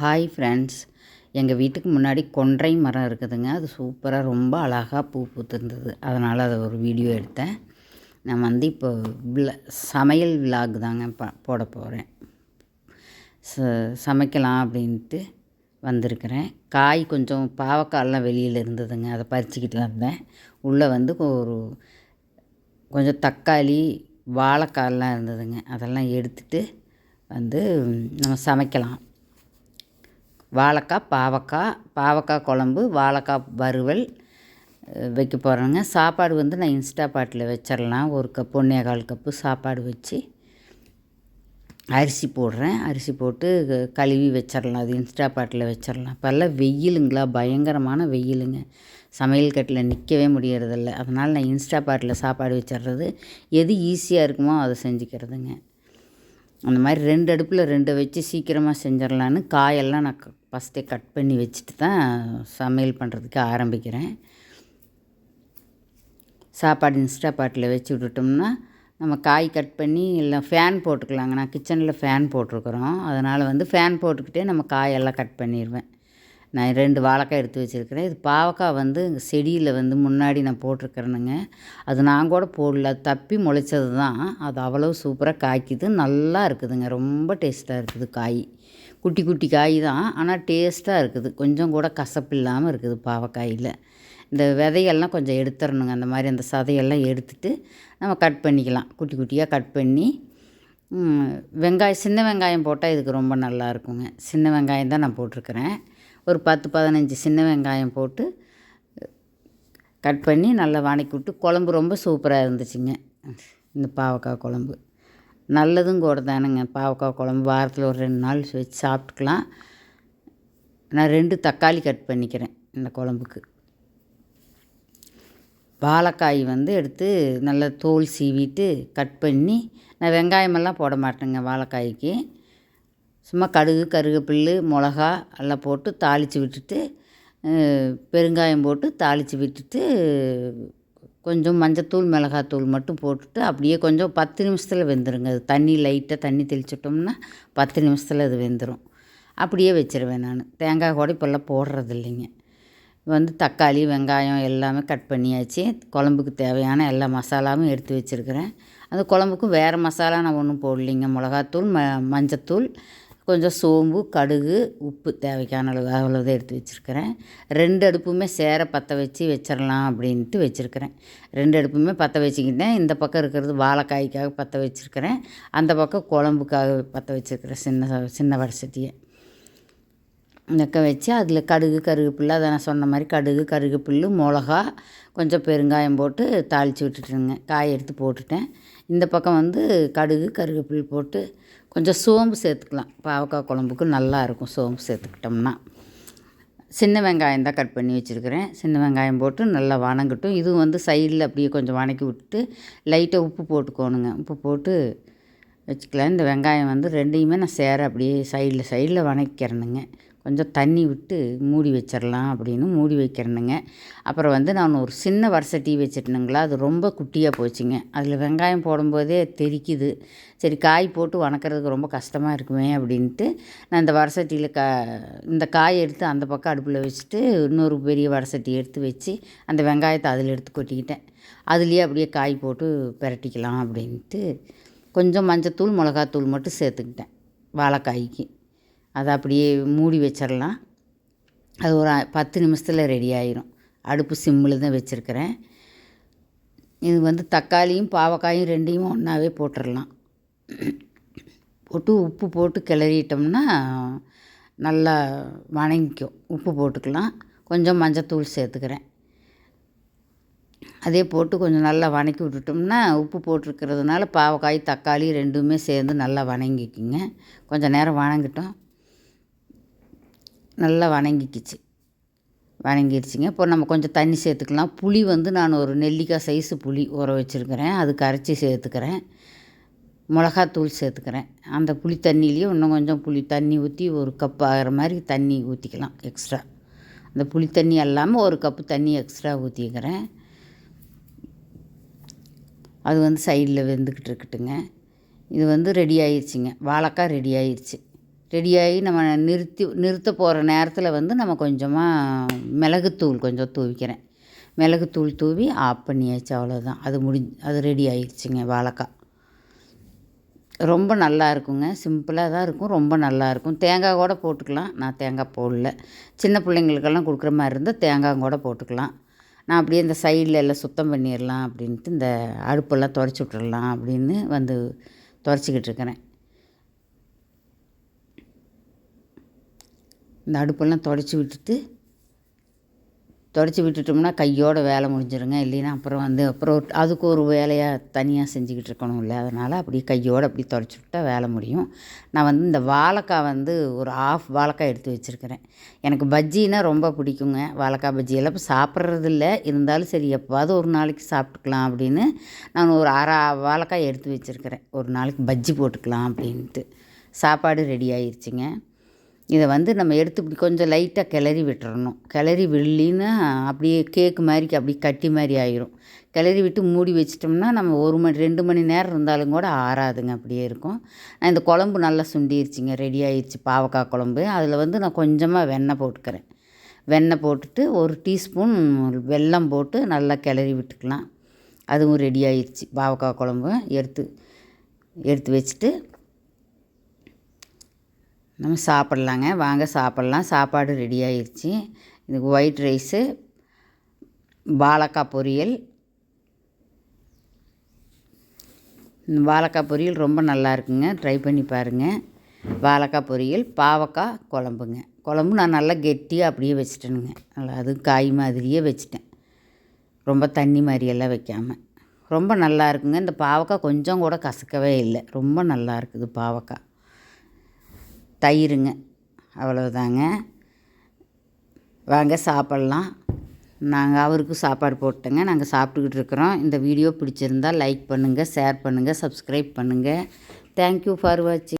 Hi friends எங்கள் வீட்டுக்கு முன்னாடி கொன்றை மரம் இருக்குதுங்க. அது சூப்பராக ரொம்ப அழகாக பூ பூத்துருந்தது. அதனால் அதை ஒரு வீடியோ எடுத்தேன். நான் வந்து இப்போ வில சமையல் விலாக் தாங்க ப போட போகிறேன் ச சமைக்கலாம் அப்படின்ட்டு வந்திருக்கிறேன். காய் கொஞ்சம் பாவக்காயெல்லாம் வெளியில் இருந்ததுங்க. அதை பறிச்சுக்கிட்டு வந்தேன். உள்ளே வந்து ஒரு கொஞ்சம் தக்காளி வாழைக்காயெல்லாம் இருந்ததுங்க. அதெல்லாம் எடுத்துகிட்டு வந்து நம்ம சமைக்கலாம். வாழைக்காய் பாவக்காய் பாவக்காய் குழம்பு வாழைக்காய் வறுவல் வைக்க போகிறேங்க சாப்பாடு வந்து நான் இன்ஸ்டா பாட்டில் வச்சிடலாம் ஒரு கப் ஒன்றே கால் கப்பு சாப்பாடு வச்சு அரிசி போடுறேன். அரிசி போட்டு கழுவி வச்சிடலாம் அது இன்ஸ்டா பாட்டில் வச்சிடலாம் இப்போல்லாம் வெயிலுங்களா? பயங்கரமான வெயிலுங்க. சமையல் கட்டில் நிற்கவே முடியறதில்ல. அதனால் நான் இன்ஸ்டா பாட்டில் சாப்பாடு வச்சிடுறது எது ஈஸியாக இருக்குமோ அதை செஞ்சுக்கிறதுங்க. அந்த மாதிரி ரெண்டு அடுப்பில் ரெண்டை வச்சு சீக்கிரமாக செஞ்சிடலான்னு காயெல்லாம் நான் ஃபஸ்ட்டே கட் பண்ணி வச்சுட்டு தான் சமையல் பண்ணுறதுக்கு ஆரம்பிக்கிறேன். சாப்பாடு இன்ஸ்டா பாட்டில் வச்சு விட்டுட்டோம்னா நம்ம காய் கட் பண்ணி இல்லை ஃபேன் போட்டுக்கலாங்க. நான் கிச்சனில் ஃபேன் போட்டிருக்குறோம். அதனால் வந்து ஃபேன் போட்டுக்கிட்டே நம்ம காயெல்லாம் கட் பண்ணிடுவேன். நான் ரெண்டு வாழைக்காய் எடுத்து வச்சுருக்கிறேன். இது பாவக்காய் வந்து செடியில் வந்து முன்னாடி நான் போட்டிருக்கிறேனுங்க. அது நான் கூட போடல. தப்பி முளைச்சது தான். அது அவ்வளோ சூப்பராக காய்க்குது. நல்லா இருக்குதுங்க. ரொம்ப டேஸ்ட்டாக இருக்குது காய். குட்டி குட்டி காய் தான். ஆனால் டேஸ்ட்டாக இருக்குது. கொஞ்சம் கூட கசப்பு இல்லாமல் இருக்குது பாவக்காயில். இந்த விதையெல்லாம் கொஞ்சம் எடுத்துடணுங்க அந்த மாதிரி அந்த சதையெல்லாம் எடுத்துட்டு நம்ம கட் பண்ணிக்கலாம். குட்டி குட்டியாக கட் பண்ணி வெங்காயம் சின்ன வெங்காயம் போட்டால் இதுக்கு ரொம்ப நல்லா இருக்குங்க. சின்ன வெங்காயம் தான் நான் போட்டிருக்கிறேன். ஒரு பத்து பதினஞ்சு சின்ன வெங்காயம் போட்டு கட் பண்ணி நல்லா வணக்கி விட்டு குழம்பு ரொம்ப சூப்பராக இருந்துச்சுங்க. இந்த பாவக்காய் குழம்பு. நல்லதும் கூட தானுங்க. பாவக்காய் குழம்பு வாரத்தில் ஒரு ரெண்டு நாள் வச்சு சாப்பிட்டுக்கலாம். நான் ரெண்டு தக்காளி கட் பண்ணிக்கிறேன் இந்த குழம்புக்கு. வாழைக்காய் வந்து எடுத்து நல்லா தோல் சீவிட்டு கட் பண்ணி நான் வெங்காயமெல்லாம் போட மாட்டேங்க வாழைக்காய்க்கு. சும்மா கடுகு கருவேப்பில்லு மிளகா எல்லாம் போட்டு தாளித்து விட்டுட்டு பெருங்காயம் போட்டு தாளித்து விட்டுட்டு கொஞ்சம் மஞ்சத்தூள் மிளகாத்தூள் மட்டும் போட்டுட்டு அப்படியே கொஞ்சம் பத்து நிமிஷத்தில் வெந்துருங்க. அது தண்ணி லைட்டாக தண்ணி தெளிச்சிட்டோம்னா பத்து நிமிஷத்தில் அது வெந்துடும் அப்படியே வச்சுருவேன் நான். தேங்காய் கூட இப்போல்லாம் போடுறது இல்லைங்க. வந்து தக்காளி வெங்காயம் எல்லாமே கட் பண்ணியாச்சு. குழம்புக்கு தேவையான எல்லா மசாலாவும் எடுத்து வச்சுருக்கிறேன். அந்த குழம்புக்கும் வேறு மசாலா நான் ஒன்றும் போடலிங்க. மிளகாத்தூள் ம மஞ்சத்தூள் கொஞ்சம் சோம்பு கடுகு உப்பு தேவைக்கான அளவு அவ்வளோதான் எடுத்து வச்சுருக்கிறேன். ரெண்டு அடுப்புமே சேர பற்ற வச்சு வச்சிடலாம் அப்படின்ட்டு வச்சுருக்கிறேன். ரெண்டு அடுப்புமே பற்ற வச்சுக்கிட்டேன். இந்த பக்கம் இருக்கிறது வாழைக்காய்க்காக பற்ற வச்சுருக்கிறேன். அந்த பக்கம் குழம்புக்காக பற்ற வச்சுருக்கிறேன் சின்ன சின்ன வடசட்டியை நெக்க வச்சு அதில் கடுகு கருவேப்பில்லை அதை நான் சொன்ன மாதிரி கடுகு கருவேப்பில்லு மிளகா கொஞ்சம் பெருங்காயம் போட்டு தாளித்து விட்டுட்டுருங்க காய் எடுத்து போட்டுட்டேன். இந்த பக்கம் வந்து கடுகு கருவேப்பில் போட்டு கொஞ்சம் சோம்பு சேர்த்துக்கலாம். பாவக்காய் குழம்புக்கு நல்லா இருக்கும் சோம்பு சேர்த்துக்கிட்டோம்னா. சின்ன வெங்காயம் தான் கட் பண்ணி வச்சுருக்கிறேன். சின்ன வெங்காயம் போட்டு நல்லா வணங்கட்டும். இதுவும் வந்து சைடில் அப்படியே கொஞ்சம் வணக்கி விட்டு லைட்டாக உப்பு போட்டுக்கோணுங்க. உப்பு போட்டு வச்சுக்கலாம். இந்த வெங்காயம் வந்து ரெண்டையுமே நான் சேர அப்படியே சைடில் சைடில் வணக்கிறேனுங்க கொஞ்சம் தண்ணி விட்டு மூடி வச்சிடலாம் அப்படின்னு மூடி வைக்கிறேனுங்க. அப்புறம் வந்து நான் ஒரு சின்ன வரிசட்டி வச்சிட்டனுங்களா அது ரொம்ப குட்டியாக போச்சுங்க. அதில் வெங்காயம் போடும்போதே தெரிக்குது. சரி காய் போட்டு வணக்கிறதுக்கு ரொம்ப கஷ்டமாக இருக்குமே அப்படின்ட்டு நான் இந்த வடசட்டியில் கா இந்த காய் எடுத்து அந்த பக்கம் அடுப்பில் வச்சுட்டு இன்னொரு பெரிய வடசட்டி எடுத்து வச்சு அந்த வெங்காயத்தை அதில் எடுத்து கொட்டிக்கிட்டேன். அதுலேயே அப்படியே காய் போட்டு பிரட்டிக்கலாம் அப்படின்ட்டு கொஞ்சம் மஞ்சத்தூள் மிளகாத்தூள் மட்டும் சேர்த்துக்கிட்டேன் வாழைக்காய்க்கு. அதை அப்படியே மூடி வச்சிடலாம். அது ஒரு பத்து நிமிஷத்தில் ரெடி ஆயிரும். அடுப்பு சிம்மில் தான் வச்சுருக்கிறேன். இது வந்து தக்காளியும் பாவக்காயும் ரெண்டையும் ஒன்றாவே போட்டுடலாம். போட்டு உப்பு போட்டு கிளறிட்டோம்னா நல்லா வணங்கிக்கும். உப்பு போட்டுக்கலாம். கொஞ்சம் மஞ்சத்தூள் சேர்த்துக்கிறேன். அதே போட்டு கொஞ்சம் நல்லா வணக்கி விட்டுட்டோம்னா உப்பு போட்டிருக்கிறதுனால பாவக்காய் தக்காளி ரெண்டுமே சேர்ந்து நல்லா வணங்கிக்குங்க. கொஞ்சம் நேரம் வணங்கிட்டோம். நல்லா வணங்கிக்கிச்சு. வணங்கிடுச்சிங்க இப்போ நம்ம கொஞ்சம் தண்ணி சேர்த்துக்கலாம். புளி வந்து நான் ஒரு நெல்லிக்காய் சைஸு புளி ஊற வச்சுருக்கிறேன். அது கரைச்சி சேர்த்துக்கிறேன். மிளகாத்தூள் சேர்த்துக்கிறேன். அந்த புளி தண்ணியிலையும் இன்னும் கொஞ்சம் புளி தண்ணி ஊற்றி ஒரு கப் ஆகிற மாதிரி தண்ணி ஊற்றிக்கலாம் எக்ஸ்ட்ரா அந்த புளி தண்ணி இல்லாமல் ஒரு கப்பு தண்ணி எக்ஸ்ட்ரா ஊற்றிக்கிறேன் அது வந்து சைடில் வெந்துக்கிட்டு இருக்கட்டுங்க. இது வந்து ரெடி ஆயிடுச்சுங்க வாழைக்காய் ரெடி ஆயிடுச்சு ரெடியாகி நம்ம நிறுத்தி நிறுத்த போகிற நேரத்தில் வந்து நம்ம கொஞ்சமாக மிளகுத்தூள் கொஞ்சம் தூவிக்கிறேன். மிளகுத்தூள் தூவி ஆஃப் பண்ணியாச்சு அவ்வளோதான். அது முடி அது ரெடி ஆயிடுச்சுங்க வாழைக்காய். ரொம்ப நல்லா இருக்குங்க. சிம்பிளாக தான் இருக்கும். ரொம்ப நல்லா இருக்கும். தேங்காய் கூட போட்டுக்கலாம். நான் தேங்காய் போடல. சின்ன பிள்ளைங்களுக்கெல்லாம் கொடுக்குற மாதிரி இருந்தால் தேங்காய் கூட போட்டுக்கலாம். நான் அப்படியே இந்த சைடில் எல்லாம் சுத்தம் பண்ணிடலாம் அப்படின்ட்டு இந்த அடுப்பெல்லாம் துடைச்சி விட்டுடலாம் அப்படின்னு வந்து துடைச்சிக்கிட்டு இருக்கிறேன். இந்த அடுப்பெல்லாம் துடச்சி விட்டுட்டு துடச்சி விட்டுட்டோம்னா கையோட வேலை முடிஞ்சிருங்க. இல்லைன்னா அப்புறம் வந்து அப்புறம் அதுக்கு ஒரு வேலையாக தனியாக செஞ்சுக்கிட்டு இருக்கணும் இல்லை அதனால் அப்படி கையோடு அப்படி துடச்சி விட்டால் வேலை முடியும். நான் வந்து இந்த வாழைக்காய் வந்து ஒரு ஆஃப் வாழைக்காய் எடுத்து வச்சுருக்கிறேன். எனக்கு பஜ்ஜின்னா ரொம்ப பிடிக்குங்க. வாழைக்காய் பஜ்ஜி. எல்லாம் இப்போ சாப்பிட்றது இல்லை இருந்தாலும் சரி எப்போவாவது ஒரு நாளைக்கு சாப்பிட்டுக்கலாம் அப்படின்னு நான் ஒரு அரை வாழைக்காய் எடுத்து வச்சுருக்கிறேன். ஒரு நாளைக்கு பஜ்ஜி போட்டுக்கலாம் அப்படின்ட்டு. சாப்பாடு ரெடி ஆயிடுச்சுங்க இதை வந்து நம்ம எடுத்து இப்படி கொஞ்சம் லைட்டாக கிளறி விட்டுறணும். கிளறி விடலின்னா அப்படியே கேக்கு மாதிரி அப்படியே கட்டி மாதிரி ஆயிரும். கிளறி விட்டு மூடி வச்சிட்டோம்னா நம்ம ஒரு மணி ரெண்டு மணி நேரம் இருந்தாலும் கூட ஆறாதுங்க அப்படியே இருக்கும். நான் இந்த குழம்பு நல்லா சுண்டிருச்சுங்க ரெடி ஆயிடுச்சு பாவக்காய் குழம்பு. அதில் வந்து நான் கொஞ்சமாக வெண்ணெய் போட்டுக்கிறேன். வெண்ணெய் போட்டுட்டு ஒரு டீஸ்பூன் வெல்லம் போட்டு நல்லா கிளறி விட்டுக்கலாம். அதுவும் ரெடி ஆயிடுச்சு பாவக்காய் குழம்பு எடுத்து எடுத்து வச்சுட்டு நம்ம சாப்பிட்லாங்க. வாங்க சாப்பிட்லாம். சாப்பாடு ரெடி ஆயிடுச்சு இதுக்கு ஒயிட் ரைஸு வாழைக்காய் பொரியல். வாழைக்காய் பொரியல் ரொம்ப நல்லா இருக்குங்க. ட்ரை பண்ணி பாருங்கள் வாழைக்காய் பொரியல் பாவக்காய் குழம்புங்க. குழம்பு நான் நல்லா கெட்டியாக அப்படியே வச்சுட்டேனுங்க. நல்லா அது காய் மாதிரியே வச்சுட்டேன். ரொம்ப தண்ணி மாதிரியெல்லாம் வைக்காமல் ரொம்ப நல்லா இருக்குங்க. இந்த பாவக்காய் கொஞ்சம் கூட கசக்கவே இல்லை. ரொம்ப நல்லா இருக்குது பாவக்காய். தயிருங்க. அவ்வளோதாங்க வாங்க சாப்பிட்லாம். நாங்கள் அவருக்கு சாப்பாடு போட்டுங்க நாங்கள் சாப்பிட்டுக்கிட்டு இருக்கிறோம். இந்த வீடியோ பிடிச்சிருந்தால் லைக் பண்ணுங்கள் ஷேர் பண்ணுங்கள் சப்ஸ்கிரைப் பண்ணுங்கள் தேங்க்யூ ஃபார் வாட்சிங்